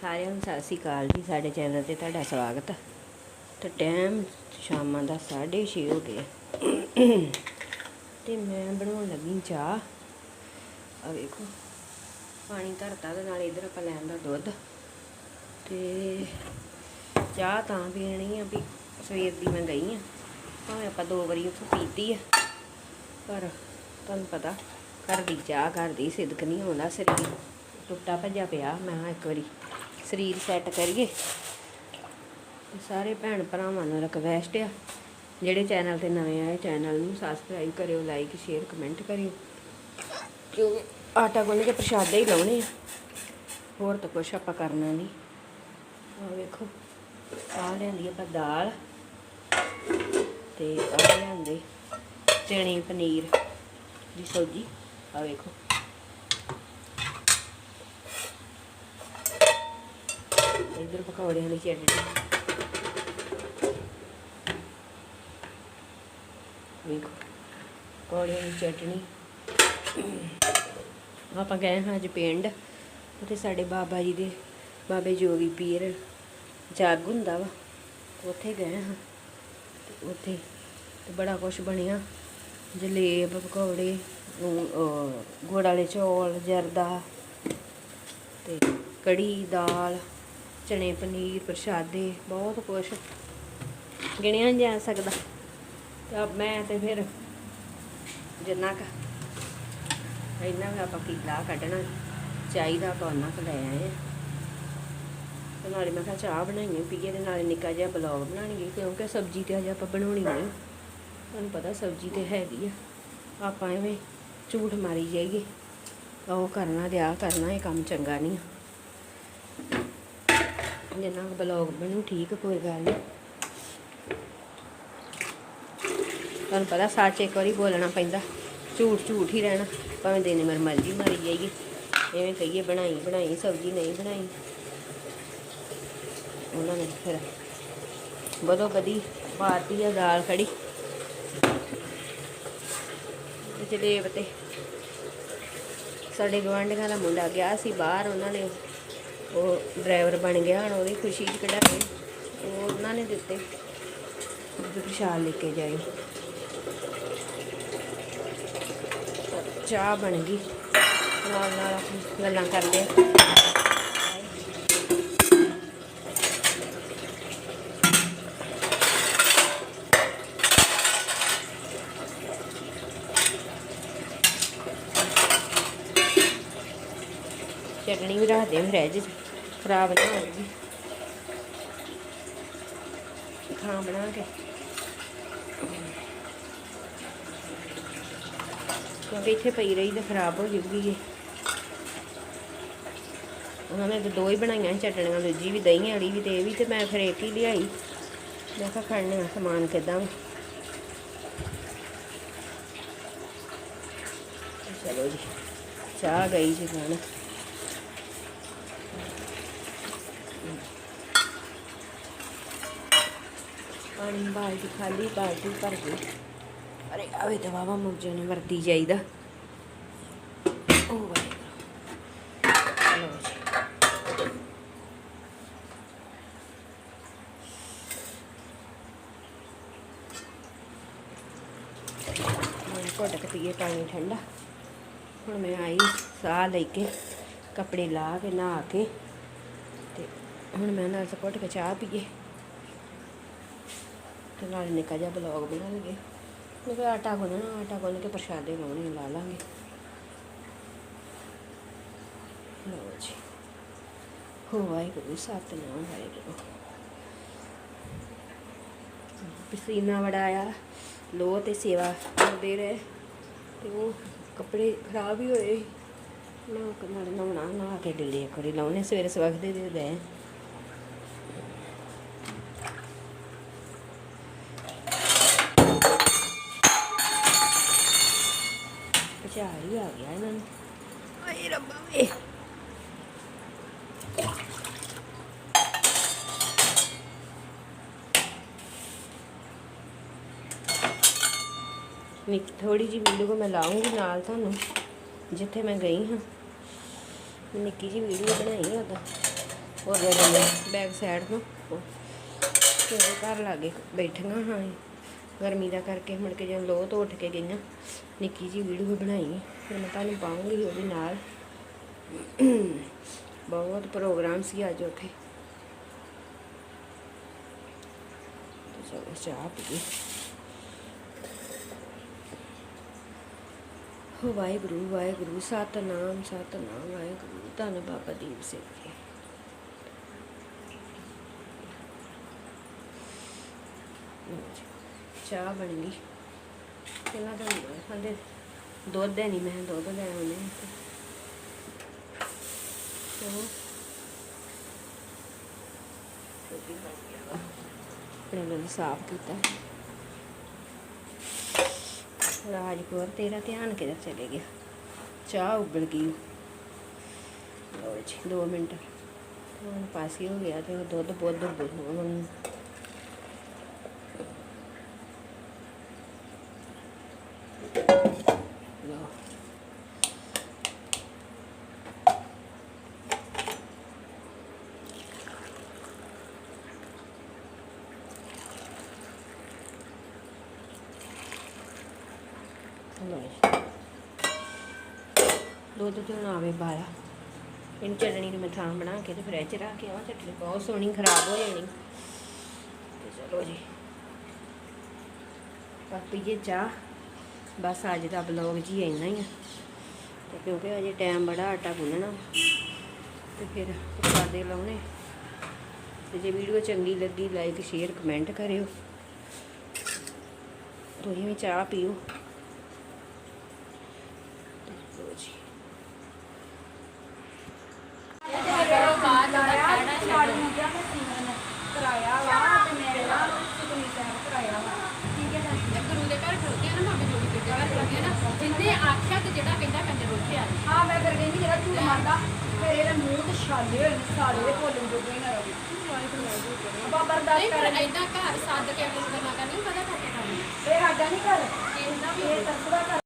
ਸਾਰਿਆਂ ਨੂੰ ਸਤਿ ਸ਼੍ਰੀ ਅਕਾਲ ਜੀ, ਸਾਡੇ ਚੈਨਲ ਤੇ ਤੁਹਾਡਾ ਸਵਾਗਤ ਹੈ ਤੇ ਟਾਈਮ ਸ਼ਾਮਾਂ ਦਾ 6:30 ਹੋ ਗਿਆ ਤੇ ਮੈਂ ਬਣਾਉਣ ਲੱਗੀ ਚਾਹ। ਆ ਵੇਖੋ, ਪਾਣੀ ਧਰਤਾ ਤੇ ਨਾਲ ਇਧਰ ਆਪਾਂ ਲੈਣ ਦਾ ਦੁੱਧ। ਤੇ ਚਾਹ ਤਾਂ ਪੀਣੀ ਆ ਵੀ ਸਵੇਰ ਦੀ ਮੈਂ ਗਈ ਆ। ਭਾਵੇਂ ਆਪਾਂ ਦੋ ਵਾਰੀ ਉੱਥੋਂ ਪੀਤੀ ਆ, ਪਰ ਤੁਹਾਨੂੰ ਪਤਾ ਘਰ ਦੀ ਚਾਹ, ਘਰ ਦੀ ਸਿਦਕ ਨਹੀਂ ਆਉਂਦਾ ਸਰੀਰ ਟੁੱਟਾ ਭੱਜਾ ਪਿਆ, ਮੈਂ ਇੱਕ ਵਾਰੀ। ਸਰੀਰ ਸੈੱਟ ਕਰੀਏ। ਸਾਰੇ ਭੈਣ ਭਰਾਵਾਂ ਨੂੰ ਰਿਕਵੈਸਟ ਆ, ਜਿਹੜੇ ਚੈਨਲ ਤੇ ਨਵੇਂ ਆਏ ਚੈਨਲ ਨੂੰ ਸਬਸਕ੍ਰਾਈਬ ਕਰਿਓ ਲਾਈਕ ਸ਼ੇਅਰ ਕਮੈਂਟ ਕਰਿਓ। ਕਿਉਂਕਿ ਆਟਾ ਗੁੰਨ ਕੇ ਪ੍ਰਸ਼ਾਦਾ ਹੀ ਲਾਉਣੇ ਆ। ਹੋਰ ਤਾਂ ਕੁਛ ਆਪਾਂ ਕਰਨਾ ਨਹੀਂ। ਆ ਵੇਖੋ ਆ ਲੈਂਦੀ ਆਪਾਂ ਦਾਲ ਤੇ ਆ ਲਿਆਂਦੇ ਚਣੇ ਪਨੀਰ ਦੀ ਸਬਜ਼ੀ। ਆ ਵੇਖੋ। ਇਧਰ ਪਕੌੜਿਆਂ ਦੀ ਚਟਨੀ ਵੇਖੋ ਪਕੌੜਿਆਂ ਦੀ ਚਟਨੀ ਆਪਾਂ ਗਏ ਹਾਂ ਅੱਜ ਪਿੰਡ ਉੱਥੇ ਸਾਡੇ ਬਾਬਾ ਜੀ ਦੇ ਬਾਬੇ ਜੋਗੀ ਪੀਰ ਜੱਗ ਹੁੰਦਾ ਵਾ ਉੱਥੇ ਗਏ ਹਾਂ ਉੱਥੇ ਤੇ ਬੜਾ ਕੁਝ ਬਣਿਆ ਜਲੇਬ ਪਕੌੜੇ ਗੁੜ ਵਾਲੇ ਚੌਲ ਜਰਦਾ ਤੇ ਕੜੀ ਦਾਲ ਚਣੇ ਪਨੀਰ, ਪ੍ਰਸ਼ਾਦੇ, ਬਹੁਤ ਕੁਛ ਗਿਣਿਆ ਨਹੀਂ ਜਾ ਸਕਦਾ। ਤੇ ਮੈਂ ਤੇ ਫਿਰ ਜਿੰਨਾ ਕ ਇੰਨਾ ਕੁ ਆਪਾਂ ਕੀਲਾ ਕੱਢਣਾ, ਚਾਹੀਦਾ ਆਪਾਂ ਉਹਨਾਂ ਕੁ ਲੈ ਆਏ ਆ। ਤੇ ਨਾਲੇ ਮੈਂ ਕਿਹਾ ਚਾਹ ਬਣਾਈਏ ਪੀਏ ਤੇ ਨਾਲੇ ਨਿੱਕਾ ਜਿਹਾ ਬਲੌਗ ਬਣਾਉਣਗੇ, ਕਿਉਂਕਿ ਸਬਜ਼ੀ ਤੇ ਅਜੇ ਆਪਾਂ ਬਣਾਉਣੀ ਨਹੀਂ। ਤੁਹਾਨੂੰ ਪਤਾ ਸਬਜ਼ੀ ਤੇ ਹੈਗੀ ਆ। ਆਪਾਂ ਐਵੇਂ ਝੂਠ ਮਾਰੀ ਜਾਈਏ। ਉਹ ਕਰਨਾ ਤੇ ਆਹ ਕਰਨਾ, ਇਹ ਕੰਮ ਚੰਗਾ ਨਹੀਂ ਆ। ਜਿੰਨਾ ਕੁ ਬਲੌਗ ਬਣੂ, ਠੀਕ, ਕੋਈ ਗੱਲ ਨਹੀਂ ਤੁਹਾਨੂੰ ਪਤਾ ਸੱਚ ਇੱਕ ਵਾਰੀ ਬੋਲਣਾ ਪੈਂਦਾ। ਝੂਠ ਝੂਠ ਹੀ ਰਹਿਣਾ। ਭਾਵੇਂ ਦਿਨ ਮਰ ਮਰਜ਼ੀ ਮਾਰੀ ਜਾਈਏ। ਐਵੇਂ ਕਹੀਏ, ਬਣਾਈ ਬਣਾਈ, ਸਬਜ਼ੀ ਨਹੀਂ ਬਣਾਈ। ਉਹਨਾਂ ਨੇ ਫਿਰ ਬਦੋ ਬਦੀ ਪਾਤੀ ਆ ਦਾਲ ਖੜੀ। ਤੇ ਜਲੇਬ ਤੇ ਸਾਡੇ ਗਵਾਂਢੀਆਂ ਦਾ ਮੁੰਡਾ ਗਿਆ ਸੀ ਬਾਹਰ, ਉਹਨਾਂ ਨੇ ਉਹ ਡਰਾਈਵਰ ਬਣ ਗਿਆ, ਹੁਣ ਉਹਦੀ ਖੁਸ਼ੀ 'ਚ ਕਢਾਏ ਉਹ ਉਹਨਾਂ ਨੇ ਦਿੱਤੇ। ਵੀ ਪ੍ਰਸ਼ਾਦ ਲੈ ਕੇ ਜਾਈ ਚਾਹ ਬਣ ਗਈ। ਨਾਲ ਨਾਲ ਗੱਲਾਂ ਕਰਦੇ ਆ। ਚਟਣੀ ਵੀ ਰੱਖ ਦੇ ਫ੍ਰਿਜ 'ਚ। ਖਰਾਬ ਨਾ ਹੋਊਗੀ ਖਾਂ ਬਣਾ ਕੇ। ਕਿਉਂਕਿ ਇੱਥੇ ਪਈ ਰਹੀ ਤਾਂ ਖਰਾਬ ਹੋ ਜੂਗੀ ਇਹ। ਉਹਨਾਂ ਨੇ ਤਾਂ ਦੋ ਹੀ ਬਣਾਈਆਂ ਚਟਣੀਆਂ, ਦੂਜੀ ਵੀ ਦਹੀਂ ਵਾਲੀ ਵੀ ਤੇ ਇਹ ਵੀ ਤੇ ਮੈਂ ਫਿਰ ਇੱਕ ਹੀ ਲਿਆਈ। ਮੈਂ ਕਿਹਾ ਖੜਨੇ ਆ ਸਮਾਨ ਕਿਦਾਂ ਚਲੋ ਜੀ, ਚਾਹ ਗਈ ਜੀ ਗਾਣਾ ਪਾਣੀ ਬਾਲਟੀ ਖਾਲੀ, ਬਾਲਟੀ ਭਰ ਗਈ ਅਰੇ, ਆਵੇ ਤਾਂ ਵਾਵਾ ਮੁਰਜੇ ਨੇ ਵਰਤੀ ਜਾਈਦਾ। ਉਹ ਘੁੱਟ ਕੇ ਪੀਏ ਪਾਣੀ ਠੰਡਾ। ਹੁਣ ਮੈਂ ਆਈ ਸਾਹ ਲੈ ਕੇ, ਕੱਪੜੇ ਲਾ ਕੇ, ਨਹਾ ਕੇ। ਤੇ ਹੁਣ ਮੈਂ ਨਾਲ ਘੁੱਟ ਕੇ ਚਾਹ ਪੀਏ। ਤੇ ਨਾਲ ਨਿੱਕਾ ਜਿਹਾ ਬਲੌਗ ਬਣਾਉਣਗੇ। ਮੈਂ ਕਿਹਾ ਆਟਾ ਗੁੰਨਣਾ, ਆਟਾ ਗੁੰਨ ਕੇ ਪ੍ਰਸ਼ਾਦੇ ਲਾਉਣੇ ਲਾ ਲਾਂਗੇ। ਲਓ ਜੀ। ਹੋ ਵਾਹਿਗੁਰੂ, ਸਤਿਨਾਮ, ਵਾਹਿਗੁਰੂ। ਪਸੀਨਾ ਬੜਾ ਆਇਆ। ਲੋ ਤੇ ਸੇਵਾ ਕਰਦੇ ਰਹੇ। ਤੇ ਉਹ ਕੱਪੜੇ ਖਰਾਬ ਹੀ ਹੋਏ। ਨਾ ਕਨਾਲ ਨਹਾਉਣਾ ਨਾ ਕੇ ਡਿਲੇ ਇੱਕ ਲਾਉਣੇ ਸਵੇਰੇ ਸਵਖਤ ਦੇ ਦੇ ਦੇ ਨਿੱਕ ਥੋੜੀ ਜੀ ਵੀਡੀਓ ਮੈਂ ਲਾਉਂਗੀ ਨਾਲ ਤੁਹਾਨੂੰ ਜਿੱਥੇ ਮੈਂ ਗਈ ਹਾਂ ਨਿੱਕੀ ਜੀ ਵੀਡੀਓ ਬਣਾਈ ਉਹਦਾ ਉਹਦੇ ਬੈਕ ਸਾਈਡ ਨੂੰ ਤੇ ਉਹਦੇ ਘਰ ਲਾਗੇ ਬੈਠੀਆਂ ਹਾਂ ਗਰਮੀ ਦਾ ਕਰਕੇ ਮੁੜ ਕੇ ਜਦੋਂ ਲੋਹ ਤੋਂ ਉੱਠ ਕੇ ਗਈਆਂ ਨਿੱਕੀ ਜੀ ਵੀਡੀਓ ਬਣਾਈ ਫਿਰ ਮੈਂ ਤੁਹਾਨੂੰ ਪਾਉਂਗੀ ਉਹਦੇ ਨਾਲ। ਬਹੁਤ ਪ੍ਰੋਗਰਾਮ ਸੀ ਅੱਜ ਉੱਥੇ। ਚਲੋ ਚਾਹ ਪੀਏ ਹੋ ਵਾਹਿਗੁਰੂ ਵਾਹਿਗੁਰੂ ਸਤਨਾਮ ਸਤਨਾਮ ਵਾਹਿਗੁਰੂ ਧੰਨ ਬਾਬਾ ਦੀਪ ਸਿੰਘ ਜੀ। ਲਓ ਜੀ, ਚਾਹ ਬਣ ਗਈ। ਪਹਿਲਾਂ ਤਾਂ ਹਲੇ ਦੁੱਧ ਹੈ ਨਹੀਂ ਮੈਂ ਦੁੱਧ ਲੈ ਆਉਂਦੇ ਚਲੋ ਰੋਟੀ ਬਣ ਗਿਆ ਵਾ। ਆਪਣੇ ਨੂੰ ਸਾਫ਼ ਕੀਤਾ। ਰਾਜਕੌਰ ਤੇਰਾ ਧਿਆਨ ਕਿਧਰ ਚਲੇ ਗਿਆ? ਚਾਹ ਉਬਲ ਗਈ। ਲਓ ਜੀ 2 ਮਿੰਟ। ਹੁਣ ਪਾਸੇ ਹੋ ਗਿਆ ਤੇ ਦੁੱਧ ਬੁੱਧ ਬੁੱਧ ਲਓ ਲਓ ਦੁੱਧ ਤੇ ਹੁਣ ਆਵੇ ਬਾਲਾ। ਇਹਨੂੰ ਚਟਣੀ ਨੂੰ ਮੈਂ ਥਾਂ ਬਣਾ ਕੇ ਤੇ ਫਰਿੱਜ 'ਚ ਰੱਖ ਕੇ ਆਵਾਂ, ਚਟਣੀ ਬਹੁਤ ਸੋਹਣੀ, ਖਰਾਬ ਹੋ ਜਾਣੀ। ਤੇ ਚਲੋ ਜੀ। ਪਾਪੀ ਜੀ, ਚਾਹ। ਬਸ ਅੱਜ ਦਾ ਬਲੌਗ ਜੀ ਇੰਨਾ ਹੀ ਆ। ਤੇ ਕਿਉਂਕਿ ਅਜੇ ਟਾਈਮ ਬੜਾ ਆਟਾ ਗੁੰਨਣਾ। ਤੇ ਫਿਰ ਪ੍ਰਸਾਦੇ ਲਾਉਣੇ। ਤੇ ਜੇ ਵੀਡੀਓ ਚੰਗੀ ਲੱਗੀ ਲਾਈਕ ਸ਼ੇਅਰ ਕਮੈਂਟ ਕਰਿਓ। ਤੁਸੀਂ ਵੀ ਚਾਹ ਪੀਓ ਤੇ ਲਓ ਜੀ ਕਰਾਇਆ ਵਾ ਤੇ ਮੈਂ ਨਾ ਸੁਖਮਨੀ ਸਾਹਿਬ ਕਰਾਇਆ ਵਾ। ਠੀਕ ਹੈ ਨਾ ਗੁਰੂ ਦੇ ਘਰ ਖੜੋਤੇ ਆ ਨਾ ਮਾਮੇ ਜੋੜੀ ਦੇ ਘਰ ਖੜੋਤੇ ਆ ਨਾ ਜਿੰਨੇ ਆਖਿਆ ਤੇ ਜਿਹੜਾ ਕਹਿੰਦਾ ਕੰਜਰ ਉੱਥੇ ਆ। ਹਾਂ ਮੈਂ ਕਰ ਗਈ ਜਿਹੜਾ ਝੂਠ ਮਾਰਦਾ ਫਿਰ ਇਹਦੇ ਮੂੰਹ ਤੇ ਛਾਲੇ ਹੋਏ ਨੇ ਸਾਲੇ ਦੇ ਭੋਲੇ ਜੋਗੇ ਹੀ ਨਾ ਰਹੇ। ਬਾਬਾ ਅਰਦਾਸ ਨਹੀਂ ਕਰ ਪਰ ਏਦਾਂ ਘਰ ਸੱਦ ਕੇ ਕੁਝ ਗੱਲਾਂ ਕਰਨੀ ਪਤਾ ਕਰਕੇ ਕਰਨੀ ਇਹ ਸਾਡਾ ਨਹੀਂ ਘਰ। ਕਿਸੇ ਦਾ ਵੀ ਇਹ ਤਰਸਦਾ